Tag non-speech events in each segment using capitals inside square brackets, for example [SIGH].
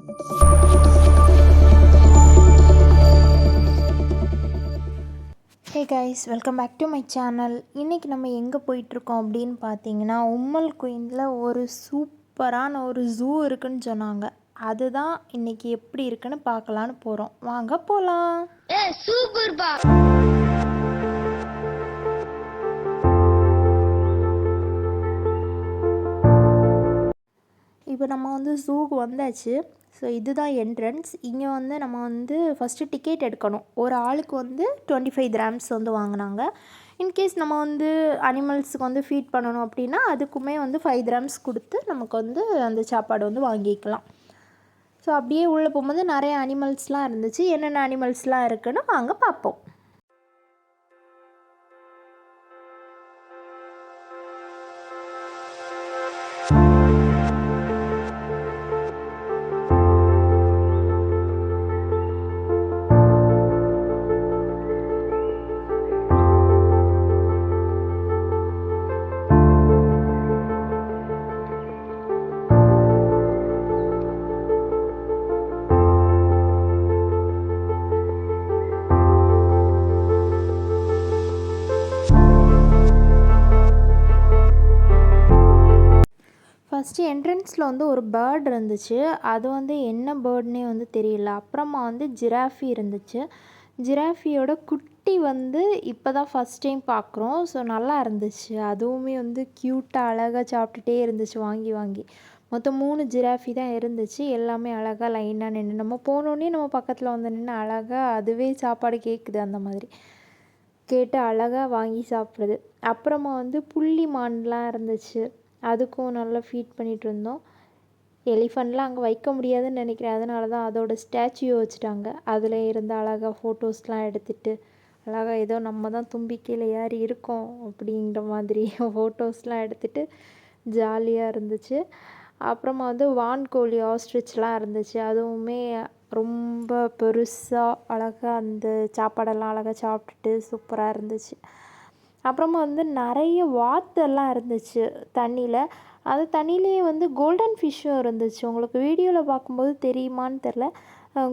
Hey guys welcome back to my channel இன்றைக்கி நம்ம எங்கே போயிட்டுருக்கோம் அப்படின்னு பார்த்தீங்கன்னா உம்மல் குயினில் ஒரு சூப்பரான ஒரு ஜூ இருக்குன்னு சொன்னாங்க. அதுதான் இன்றைக்கி எப்படி இருக்குன்னு பார்க்கலான்னு போகிறோம் வாங்க போகலாம் இப்போ நம்ம வந்து ஜூக்கு வந்தாச்சு. ஸோ இதுதான் என்ட்ரன்ஸ் இங்கே வந்து நம்ம வந்து ஃபஸ்ட்டு டிக்கெட் எடுக்கணும். ஒரு ஆளுக்கு வந்து டுவெண்ட்டி ஃபைவ் கிராம்ஸ் வந்து வாங்கினாங்க. இன்கேஸ் நம்ம வந்து அனிமல்ஸுக்கு வந்து ஃபீட் பண்ணணும் அப்படின்னா அதுக்குமே வந்து ஃபைவ் கிராம்ஸ் கொடுத்து நமக்கு வந்து அந்த சாப்பாடு வந்து வாங்கிக்கலாம். ஸோ அப்படியே உள்ளே போகும்போது நிறைய அனிமல்ஸ்லாம் இருந்துச்சு. என்னென்ன அனிமல்ஸ்லாம் இருக்குன்னு வாங்க பார்ப்போம். ஃபஸ்ட்டு என்ட்ரன்ஸில் வந்து ஒரு பேர்ட் இருந்துச்சு. அது வந்து என்ன பேர்ட்னே வந்து தெரியல. அப்புறமா வந்து ஜிராஃபி இருந்துச்சு. ஜிராஃபியோட குட்டி வந்து இப்போ தான் ஃபஸ்ட் டைம் பார்க்குறோம் ஸோ நல்லா இருந்துச்சு. அதுவுமே வந்து க்யூட்டாக அழகாக சாப்பிட்டுட்டே இருந்துச்சு வாங்கி வாங்கி. மொத்தம் மூணு ஜிராஃபி தான் இருந்துச்சு. எல்லாமே அழகாக லைனாக நின்று நம்ம போனோடனே நம்ம பக்கத்தில் வந்து நின்று அழகாக அதுவே சாப்பாடு கேட்குது அந்த மாதிரி. கேட்டு அழகாக வாங்கி சாப்பிடுது. அப்புறமா வந்து புள்ளி மான்லாம் இருந்துச்சு. அதுக்கும் நல்லா ஃபீட் பண்ணிகிட்டு இருந்தோம் எலிஃபண்ட்லாம் அங்கே வைக்க முடியாதுன்னு நினைக்கிறேன். அதனால தான் அதோட ஸ்டாச்சுவை வச்சுட்டாங்க. அதில் இருந்து அழகாக ஃபோட்டோஸ்லாம் எடுத்துட்டு அழகாக ஏதோ நம்ம தான் தும்பிக்கையில் கீழே ஏறி இருக்கோம் அப்படிங்கிற மாதிரி [LAUGHS] ஃபோட்டோஸ்லாம் எடுத்துட்டு ஜாலியாக இருந்துச்சு. அப்புறமா வந்து வான்கோழி ஆஸ்ட்ரிச்லாம் இருந்துச்சு. அதுவுமே ரொம்ப பெருசாக அழகாக அந்த சாப்பாடெல்லாம் அழகாக சாப்பிட்டுட்டு சூப்பராக இருந்துச்சு. அப்புறமா வந்து நிறைய வாத்தெல்லாம் இருந்துச்சு தண்ணியில். அது தண்ணியிலேயே வந்து கோல்டன் ஃபிஷ்ஷும் இருந்துச்சு. உங்களுக்கு வீடியோவில் பார்க்கும்போது தெரியுமான்னு தெரில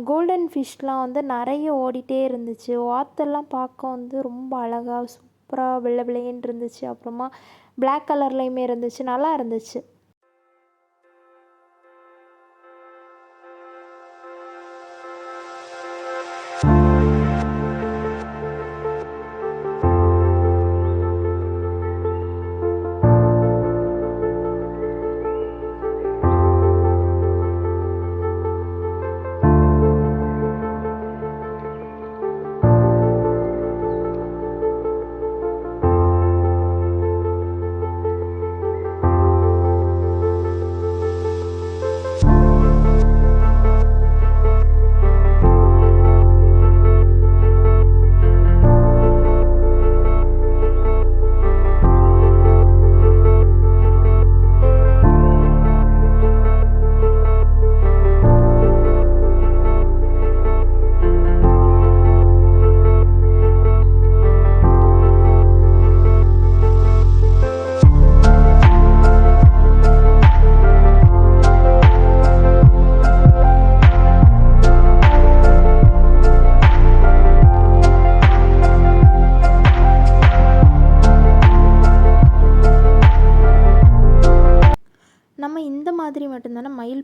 கோல்டன் ஃபிஷ்லாம் வந்து நிறைய ஓடிட்டே இருந்துச்சு. வாத்தெல்லாம் பார்க்க வந்து ரொம்ப அழகாக சூப்பராக வெள்ளை வெள்ளையன்னு இருந்துச்சு. அப்புறமா பிளாக் கலர்லேயுமே இருந்துச்சு. நல்லா இருந்துச்சு.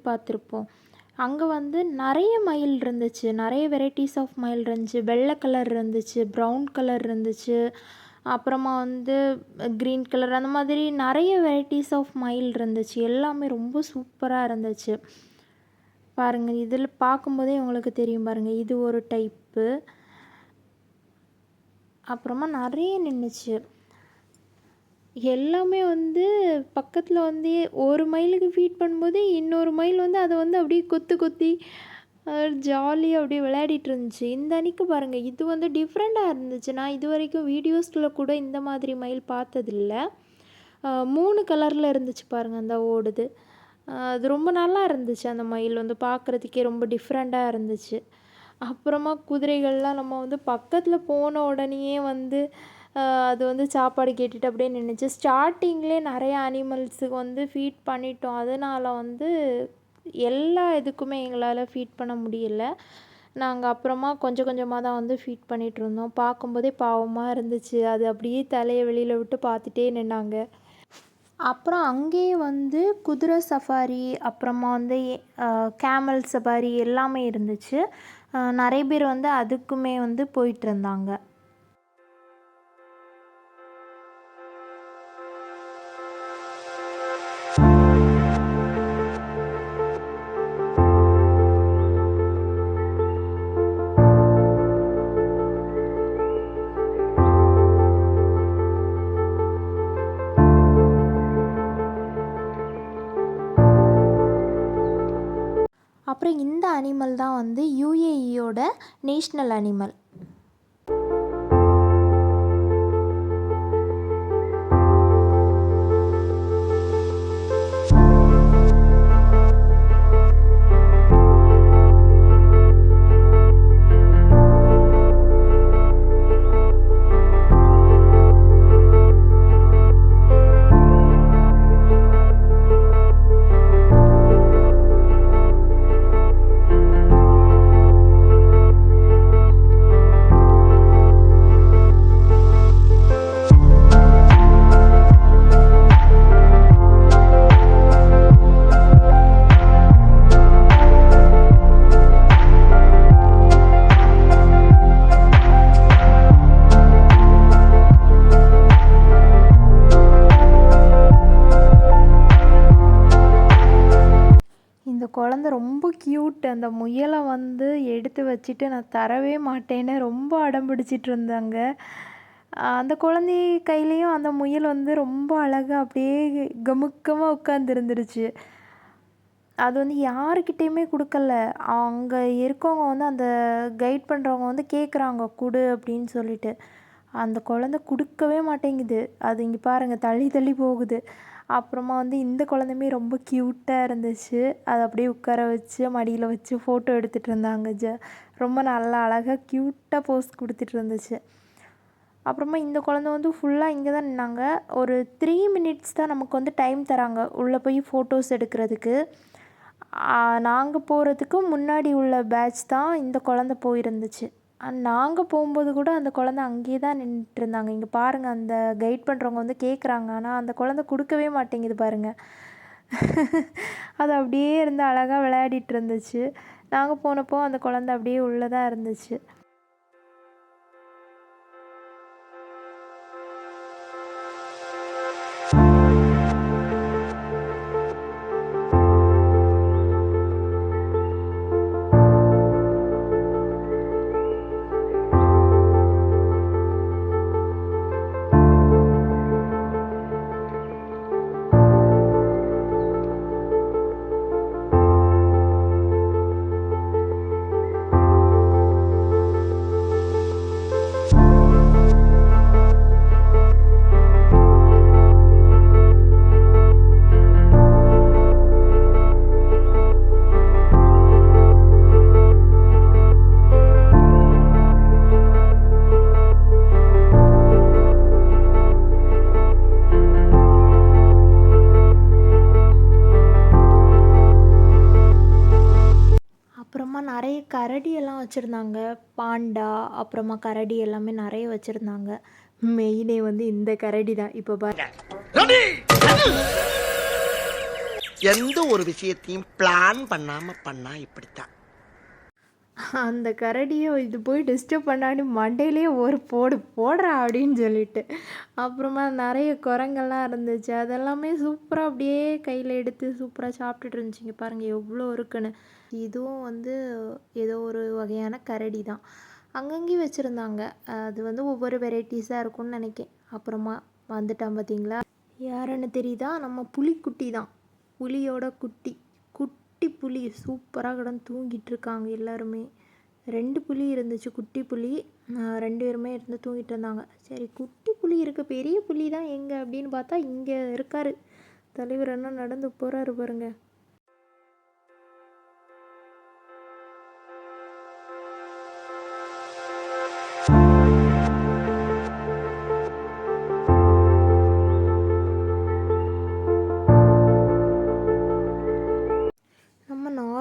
பார்த்துருப்போம். அங்கே வந்து நிறைய மயில் இருந்துச்சு. நிறைய வெரைட்டிஸ் ஆஃப் மயில் இருந்துச்சு. வெள்ளை கலர் இருந்துச்சு ப்ரௌன் கலர் இருந்துச்சு. அப்புறமா வந்து க்ரீன் கலர் அந்த மாதிரி நிறைய வெரைட்டிஸ் ஆஃப் மயில் இருந்துச்சு. எல்லாமே ரொம்ப சூப்பராக இருந்துச்சு. பாருங்கள் இதில் பார்க்கும்போதே உங்களுக்கு தெரியும் பாருங்கள் இது ஒரு டைப்பு அப்புறமா நிறைய நின்றுச்சு எல்லாமே வந்து பக்கத்தில் வந்து ஒரு மயிலுக்கு ஃபீட் பண்ணும்போது இன்னொரு மயில் வந்து அதை வந்து அப்படியே கொத்து கொத்தி ஜாலியாக அப்படியே விளையாடிட்டு இருந்துச்சு. இந்த அன்னைக்கு பாருங்கள் இது வந்து டிஃப்ரெண்ட்டாக இருந்துச்சு. நான் இது வரைக்கும் வீடியோஸில் கூட இந்த மாதிரி மயில் பார்த்ததில்ல. மூணு கலரில் இருந்துச்சு பாருங்கள் அந்த ஓடுது. அது ரொம்ப நல்லா இருந்துச்சு அந்த மயில் வந்து பார்க்குறதுக்கே ரொம்ப டிஃப்ரெண்ட்டாக இருந்துச்சு. அப்புறமா குதிரைகள்லாம் நம்ம வந்து பக்கத்தில் போன உடனேயே வந்து அது வந்து சாப்பாடு கேட்டுட்டு அப்படியே நின்றுச்சு ஸ்டார்டிங்லேயே நிறைய அனிமல்ஸுக்கு வந்து ஃபீட் பண்ணிட்டோம். அதனால் வந்து எல்லா இதுக்குமே எங்களால் ஃபீட் பண்ண முடியல. நாங்கள் அப்புறமா கொஞ்சம் கொஞ்சமாக தான் வந்து ஃபீட் பண்ணிகிட்டு இருந்தோம். பார்க்கும்போதே பாவமாக இருந்துச்சு. அது அப்படியே தலையை வெளியில் விட்டு பார்த்துட்டே நின்னாங்க. அப்புறம் அங்கேயே வந்து குதிரை சஃபாரி அப்புறமா வந்து கேமல் சஃபாரி எல்லாமே இருந்துச்சு. நிறைய பேர் வந்து அதுக்குமே வந்து போயிட்டு அனிமல் தான் வந்து யூஏஇயோட நேஷ்னல் அனிமல் க்யூட் அந்த முயலை வந்து எடுத்து வச்சுட்டு நான் தரவே மாட்டேன்னு ரொம்ப அடம் பிடிச்சிட்டு இருந்தாங்க. அந்த குழந்தை கையிலையும் அந்த முயல் வந்து ரொம்ப அழகாக அப்படியே கமுக்கமாக உட்காந்துருந்துருச்சு அது வந்து யாருக்கிட்டேயுமே கொடுக்கல. அங்கே இருக்கவங்க வந்து அந்த கைட் பண்ணுறவங்க வந்து கேட்குறாங்க கொடு அப்படின்னு சொல்லிட்டு. அந்த குழந்த கொடுக்கவே மாட்டேங்குது. அது இங்கே பாருங்கள் தள்ளி தள்ளி போகுது. அப்புறமா வந்து இந்த குழந்தையுமே ரொம்ப க்யூட்டாக இருந்துச்சு. அதை அப்படியே உட்கார வச்சு மடியில் வச்சு ஃபோட்டோ எடுத்துகிட்டு இருந்தாங்க ஜ. ரொம்ப நல்லா அழகாக க்யூட்டாக போஸ் கொடுத்துட்டு இருந்துச்சு. அப்புறமா இந்த குழந்த வந்து ஃபுல்லாக இங்கே தான் நின்னாங்க. ஒரு த்ரீ மினிட்ஸ் தான் நமக்கு வந்து டைம் தராங்க உள்ளே போய் ஃபோட்டோஸ் எடுக்கிறதுக்கு. நாங்கள் போகிறதுக்கு முன்னாடி உள்ள பேட்ச் தான் இந்த குழந்த போயிருந்துச்சு. நாங்கள் போகும்போது கூட அந்த குழந்த அங்கேயே தான் நின்றுட்டு இருந்தாங்க இங்கே பாருங்கள் அந்த கைட் பண்ணுறவங்க வந்து கேட்குறாங்க ஆனால் அந்த குழந்த கொடுக்கவே மாட்டேங்குது பாருங்கள் [LAUGHS] அது அப்படியே இருந்து அழகாக விளையாடிட்டு இருந்துச்சு. நாங்கள் போனப்போ அந்த குழந்த அப்படியே உள்ளே தான் இருந்துச்சு. வச்சுருந்தாங்க. பாண்டா அப்புறமா கரடி எல்லாமே நிறைய வச்சுருந்தாங்க. மெயினே வந்து இந்த கரடி தான். இப்போ பாரு. எந்த ஒரு விஷயத்தையும் பிளான் பண்ணாமல் பண்ணால் இப்படித்தான். அந்த கரடியை இது போய் டிஸ்டர்ப் பண்ணாடி மண்டையிலே ஒரு போடு போடுறா அப்படின்னு சொல்லிட்டு. அப்புறமா நிறைய குரங்கெல்லாம் இருந்துச்சு. அதெல்லாமே சூப்பராக அப்படியே கையில் எடுத்து சூப்பராக சாப்பிட்டுட்டு இருந்துச்சுங்க பாருங்கள் எவ்வளோ இருக்குன்னு. இதுவும் வந்து ஏதோ ஒரு வகையான கரடி தான். அங்கங்கேயும் வச்சுருந்தாங்க. அது வந்து ஒவ்வொரு வெரைட்டிஸாக இருக்கும்னு நினைக்கேன். அப்புறமா வந்துட்டான் பார்த்தீங்களா யாருன்னு தெரியுதா? நம்ம புலிக்குட்டி தான். புலியோட குட்டி. குட்டி புலி சூப்பராக கிடந்து தூங்கிட்டு இருக்காங்க எல்லாருமே. ரெண்டு புலி இருந்துச்சு குட்டி புலி. ரெண்டு பேருமே இருந்து தூங்கிட்டு இருந்தாங்க. சரி குட்டி புலி இருக்குது பெரிய புலி தான் எங்கே அப்படின்னு பார்த்தா இங்கே இருக்கார். தலைவர் என்ன நடந்து போகிறாரு பாருங்கள்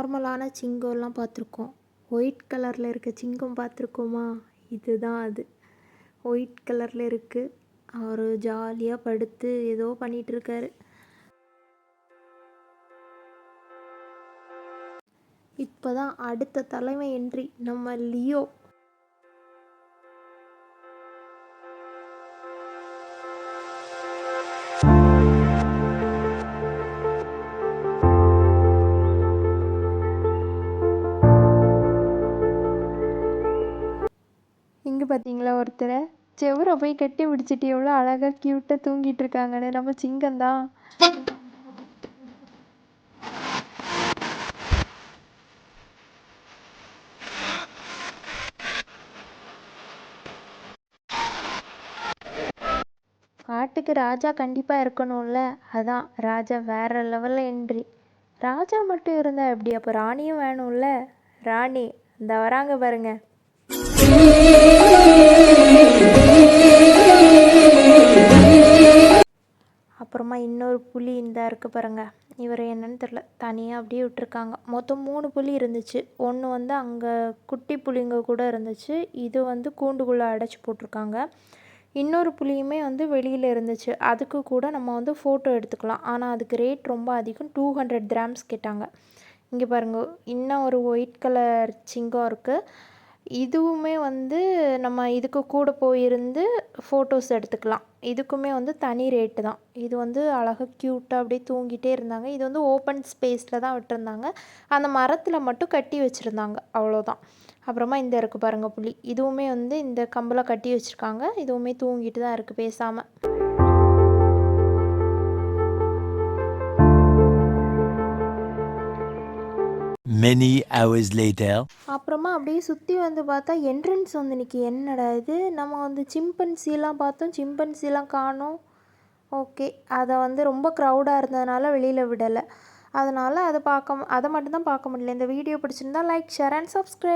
நார்மலான சிங்கம்லாம் பார்த்துருக்கோம். ஒயிட் கலரில் இருக்க சிங்கம் பார்த்துருக்கோமா? இதுதான் அது. ஒயிட் கலரில் இருக்குது அவர் ஜாலியாக படுத்து ஏதோ பண்ணிகிட்ருக்காரு இப்போ தான் அடுத்த தலைமை என்ட்ரி நம்ம லியோ. ஒருத்தரை. செவரை போய் கட்டி பிடிச்சிட்டு எவ்வளோ அழகாக க்யூட்டாக தூங்கிட்டு இருக்காங்கன்னு. நம்ம சிங்கம்தான் காட்டுக்கு ராஜா கண்டிப்பாக இருக்கணும்ல. அதான் ராஜா வேற லெவலில் என்ட்ரி ராஜா மட்டும் இருந்தா எப்படி? அப்போ ராணியும் வேணும்ல. ராணி இந்த வராங்க பாருங்க. அப்புறமா இன்னொரு புலி இந்த இருக்கு பாருங்க. இவர் என்னன்னு தெரில தனியாக அப்படியே விட்டுருக்காங்க. மொத்தம் மூணு புலி இருந்துச்சு. ஒன்று வந்து அங்கே குட்டி புலிங்க கூட இருந்துச்சு. இது வந்து கூண்டுக்குள்ளே அடைச்சி போட்டிருக்காங்க. இன்னொரு புலியுமே வந்து வெளியில் இருந்துச்சு. அதுக்கு கூட நம்ம வந்து ஃபோட்டோ எடுத்துக்கலாம். ஆனால் அதுக்கு ரேட் ரொம்ப அதிகம். டூ ஹண்ட்ரட் கிராம்ஸ் கேட்டாங்க. இங்கே பாருங்கள் இன்னும் ஒரு ஒயிட் கலர் சிங்கம் இருக்குது இதுவுமே வந்து நம்ம இதுக்கு கூட போயிருந்து ஃபோட்டோஸ் எடுத்துக்கலாம். இதுக்குமே வந்து தனி ரேட்டு தான். இது வந்து அழகாக க்யூட்டாக அப்படியே தூங்கிட்டே இருந்தாங்க. இது வந்து ஓப்பன் ஸ்பேஸில் தான் விட்டுருந்தாங்க. அந்த மரத்தில் மட்டும் கட்டி வச்சுருந்தாங்க. அவ்வளோதான் அப்புறமா இந்த இருக்குது பாருங்க புள்ளி இதுவுமே வந்து இந்த கம்பில் கட்டி வச்சுருக்காங்க. இதுவுமே தூங்கிட்டு தான் இருக்குது பேசாமல் Many hours later. அப்புறமா அப்படியே சுற்றி வந்து பார்த்தா என்ட்ரன்ஸ் வந்து இன்றைக்கி என்னடா இது? நம்ம வந்து சிம்பன்சிலாம் பார்த்தோம். சிம்பன்சிலாம் காணோம். ஓகே அதை வந்து ரொம்ப க்ரௌடாக இருந்ததுனால வெளியில் விடலை. அதனால் அதை பார்க்க அதை மட்டும்தான் பார்க்க முடியல. இந்த வீடியோ பிடிச்சிருந்தா லைக் ஷேர் அண்ட் சப்ஸ்கிரைப்